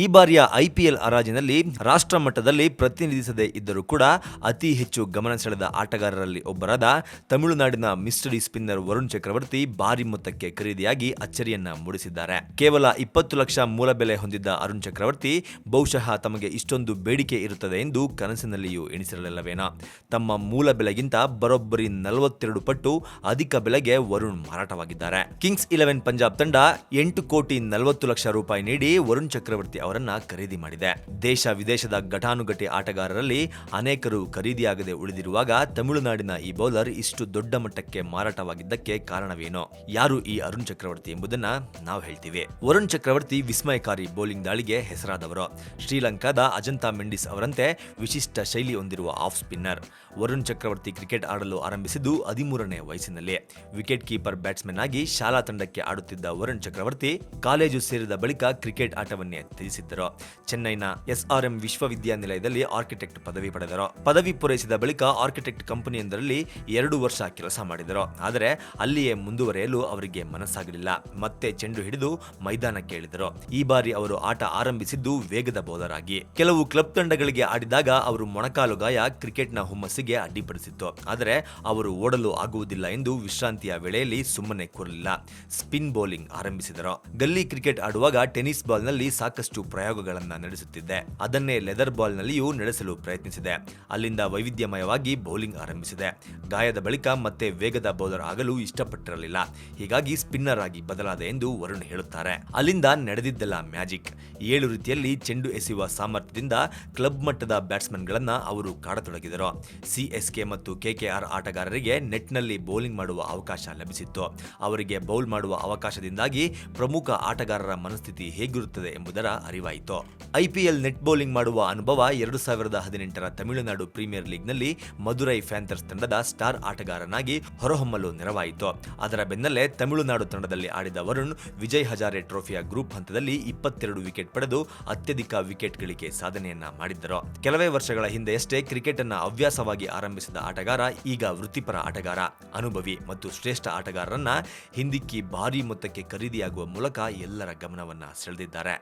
ಈ ಬಾರಿಯ ಐಪಿಎಲ್ ಹರಾಜಿನಲ್ಲಿ ರಾಷ್ಟ್ರ ಮಟ್ಟದಲ್ಲಿ ಪ್ರತಿನಿಧಿಸದೇ ಇದ್ದರೂ ಕೂಡ ಅತಿ ಹೆಚ್ಚು ಗಮನ ಸೆಳೆದ ಆಟಗಾರರಲ್ಲಿ ಒಬ್ಬರಾದ ತಮಿಳುನಾಡಿನ ಮಿಸ್ಟರಿ ಸ್ಪಿನ್ನರ್ ವರುಣ್ ಚಕ್ರವರ್ತಿ ಭಾರಿ ಮೊತ್ತಕ್ಕೆ ಖರೀದಿಯಾಗಿ ಅಚ್ಚರಿಯನ್ನ ಮೂಡಿಸಿದ್ದಾರೆ. ಕೇವಲ ಇಪ್ಪತ್ತು ಲಕ್ಷ ಮೂಲ ಬೆಲೆ ಹೊಂದಿದ್ದ ಅರುಣ್ ಚಕ್ರವರ್ತಿ ಬಹುಶಃ ತಮಗೆ ಇಷ್ಟೊಂದು ಬೇಡಿಕೆ ಇರುತ್ತದೆ ಎಂದು ಕನಸಿನಲ್ಲಿಯೂ ಎಣಿಸಿರಲಿಲ್ಲವೇನೋ. ತಮ್ಮ ಮೂಲ ಬೆಲೆಗಿಂತ ಬರೋಬ್ಬರಿ ನಲವತ್ತೆರಡು ಪಟ್ಟು ಅಧಿಕ ಬೆಲೆಗೆ ವರುಣ್ ಮಾರಾಟವಾಗಿದ್ದಾರೆ. ಕಿಂಗ್ಸ್ ಇಲೆವೆನ್ ಪಂಜಾಬ್ ತಂಡ ಎಂಟು ಕೋಟಿ ನಲವತ್ತು ಲಕ್ಷ ರೂಪಾಯಿ ನೀಡಿ ವರುಣ್ ಚಕ್ರವರ್ತಿ ಅವರನ್ನ ಖರೀದಿ ಮಾಡಿದೆ. ದೇಶ ವಿದೇಶದ ಘಟಾನುಘಟಿ ಆಟಗಾರರಲ್ಲಿ ಅನೇಕರು ಖರೀದಿಯಾಗದೆ ಉಳಿದಿರುವಾಗ ತಮಿಳುನಾಡಿನ ಈ ಬೌಲರ್ ಇಷ್ಟು ದೊಡ್ಡ ಮಟ್ಟಕ್ಕೆ ಮಾರಾಟವಾಗಿದ್ದಕ್ಕೆ ಕಾರಣವೇನು? ಯಾರು ಈ ಅರುಣ್ ಚಕ್ರವರ್ತಿ ಎಂಬುದನ್ನ ನಾವು ಹೇಳ್ತೀವಿ. ವರುಣ್ ಚಕ್ರವರ್ತಿ ವಿಸ್ಮಯಕಾರಿ ಬೌಲಿಂಗ್ ದಾಳಿಗೆ ಹೆಸರಾದವರು. ಶ್ರೀಲಂಕಾದ ಅಜಂತಾ ಮೆಂಡಿಸ್ ಅವರಂತೆ ವಿಶಿಷ್ಟ ಶೈಲಿ ಹೊಂದಿರುವ off spinner. Varun Chakravarthy cricket ಆಡಲು ಆರಂಭಿಸಿದ್ದು ಹದಿಮೂರನೇ ವಯಸ್ಸಿನಲ್ಲಿ. ವಿಕೆಟ್ ಕೀಪರ್ ಬ್ಯಾಟ್ಸ್ಮನ್ ಆಗಿ ಶಾಲಾ ತಂಡಕ್ಕೆ ಆಡುತ್ತಿದ್ದ ವರುಣ್ ಚಕ್ರವರ್ತಿ ಕಾಲೇಜು ಸೇರಿದ ಬಳಿಕ ಕ್ರಿಕೆಟ್ ಆಟವನ್ನೇ ತ್ಯಜಿಸಿದ್ದರು ಚೆನ್ನೈನ ಎಸ್ಆರ್ಎಂ ವಿಶ್ವವಿದ್ಯಾನಿಲಯದಲ್ಲಿ ಆರ್ಕಿಟೆಕ್ಟ್ ಪದವಿ ಪಡೆದರು. ಪದವಿ ಪೂರೈಸಿದ ಬಳಿಕ ಆರ್ಕಿಟೆಕ್ಟ್ ಕಂಪನಿಯೊಂದರಲ್ಲಿ ಎರಡು ವರ್ಷ ಕೆಲಸ ಮಾಡಿದರು. ಆದರೆ ಅಲ್ಲಿಯೇ ಮುಂದುವರೆಯಲು ಅವರಿಗೆ ಮನಸ್ಸಾಗಲಿಲ್ಲ. ಮತ್ತೆ ಚೆಂಡು ಹಿಡಿದು ಮೈದಾನಕ್ಕೆ ಕೇಳಿದರು. ಈ ಬಾರಿ ಅವರು ಆಟ ಆರಂಭಿಸಿದ್ದು ವೇಗದ ಬೌಲರ್ ಆಗಿ ಕೆಲವು ಕ್ಲಬ್ ತಂಡಗಳಿಗೆ ಆಡಿದಾಗ ಅವರು ಮೊಣಕಾಲು ಗಾಯ ಕ್ರಿಕೆಟ್ನ ಹುಮ್ಮಸ್ಸಿಗೆ ಅಡ್ಡಿಪಡಿಸಿತ್ತು. ಆದರೆ ಅವರು ಓಡಲು ಆಗುವುದಿಲ್ಲ ಎಂದು ವಿಶ್ರಾಂತಿಯ ವೇಳೆಯಲ್ಲಿ ಸುಮ್ಮನೆ ಕೂರಲಿಲ್ಲ. ಸ್ಪಿನ್ ಬೌಲಿಂಗ್ ಆರಂಭಿಸಿದರು. ಗಲ್ಲಿ ಕ್ರಿಕೆಟ್ ಆಡುವಾಗ ಟೆನಿಸ್ ಬಾಲ್ನಲ್ಲಿ ಸಾಕಷ್ಟು ಪ್ರಯೋಗಗಳನ್ನ ನಡೆಸುತ್ತಿದ್ದೆ. ಅದನ್ನೇ ಲೆದರ್ ಬಾಲ್ನಲ್ಲಿಯೂ ನಡೆಸಲು ಪ್ರಯತ್ನಿಸಿದೆ. ಅಲ್ಲಿಂದ ವೈವಿಧ್ಯಮಯವಾಗಿ ಬೌಲಿಂಗ್ ಆರಂಭಿಸಿದೆ. ಗಾಯದ ಬಳಿಕ ಮತ್ತೆ ವೇಗದ ಬೌಲರ್ ಆಗಲು ಇಷ್ಟಪಟ್ಟಿರಲಿಲ್ಲ. ಹೀಗಾಗಿ ಸ್ಪಿನ್ನರ್ ಆಗಿ ಬದಲಾದ ಎಂದು ವರುಣ್ ಹೇಳುತ್ತಾರೆ. ಅಲ್ಲಿಂದ ನಡೆದಿದ್ದೆಲ್ಲ ಮ್ಯಾಜಿಕ್. ಏಳು ರೀತಿಯಲ್ಲಿ ಚೆಂಡು ಎಸೆಯುವ ಸಾಮರ್ಥ್ಯದಿಂದ ಕ್ಲಬ್ ಮಟ್ಟದ ಬ್ಯಾಟ್ಸ್ಮನ್ಗಳನ್ನು ಅವರು ಕಾಡತೊಡಗಿದರು. ಸಿಎಸ್ಕೆ ಮತ್ತು ಕೆಕೆಆರ್ ಆಟಗಾರರಿಗೆ ನೆಟ್ನಲ್ಲಿ ಬೌಲಿಂಗ್ ಮಾಡುವ ಅವಕಾಶ ಲಭಿಸಿತ್ತು. ಅವರಿಗೆ ಬೌಲ್ ಮಾಡುವ ಅವಕಾಶದಿಂದಾಗಿ ಪ್ರಮುಖ ಆಟಗಾರರ ಮನಸ್ಥಿತಿ ಹೇಗಿರುತ್ತದೆ ಎಂಬುದರ ಅರಿವಾಯಿತು. ಐಪಿಎಲ್ ನೆಟ್ ಬೌಲಿಂಗ್ ಮಾಡುವ ಅನುಭವ ಎರಡು ಸಾವಿರದ ಹದಿನೆಂಟರ ತಮಿಳುನಾಡು ಪ್ರೀಮಿಯರ್ ಲೀಗ್ನಲ್ಲಿ ಮದುರೈ ಫ್ಯಾಂಥರ್ಸ್ ತಂಡದ ಸ್ಟಾರ್ ಆಟಗಾರನಾಗಿ ಹೊರಹೊಮ್ಮಲು ನೆರವಾಯಿತು. ಅದರ ಬೆನ್ನಲ್ಲೇ ತಮಿಳುನಾಡು ತಂಡದಲ್ಲಿ ಆಡಿದ ವರುಣ್, ವಿಜಯ್ ಹಜಾರೆ ಟ್ರೋಫಿಯ ಗ್ರೂಪ್ ಹಂತದಲ್ಲಿ ಇಪ್ಪತ್ತೆರಡು ವಿಕೆಟ್ ಪಡೆದು ಅತ್ಯಧಿಕ ವಿಕೆಟ್ ಗಳಿಕೆ ಸಾಧನೆಯನ್ನ ಮಾಡಿದ್ದರು. ಕೆಲವೇ ವರ್ಷಗಳ ಹಿಂದೆಯಷ್ಟೇ ಕ್ರಿಕೆಟ್ ಅನ್ನ ಹವ್ಯಾಸವಾಗಿ ಆರಂಭಿಸಿದ ಆಟಗಾರ ಈಗ ವೃತ್ತಿಪರ ಆಟಗಾರ. ಅನುಭವಿ ಮತ್ತು ಶ್ರೇಷ್ಠ ಆಟಗಾರರನ್ನ ಹಿಂದಿಕ್ಕಿ ಭಾರಿ ಮೊತ್ತಕ್ಕೆ ಖರೀದಿಯಾಗುವ ಮೂಲಕ ಎಲ್ಲರ ಗಮನವನ್ನ ಸೆಳೆದಿದ್ದಾರೆ.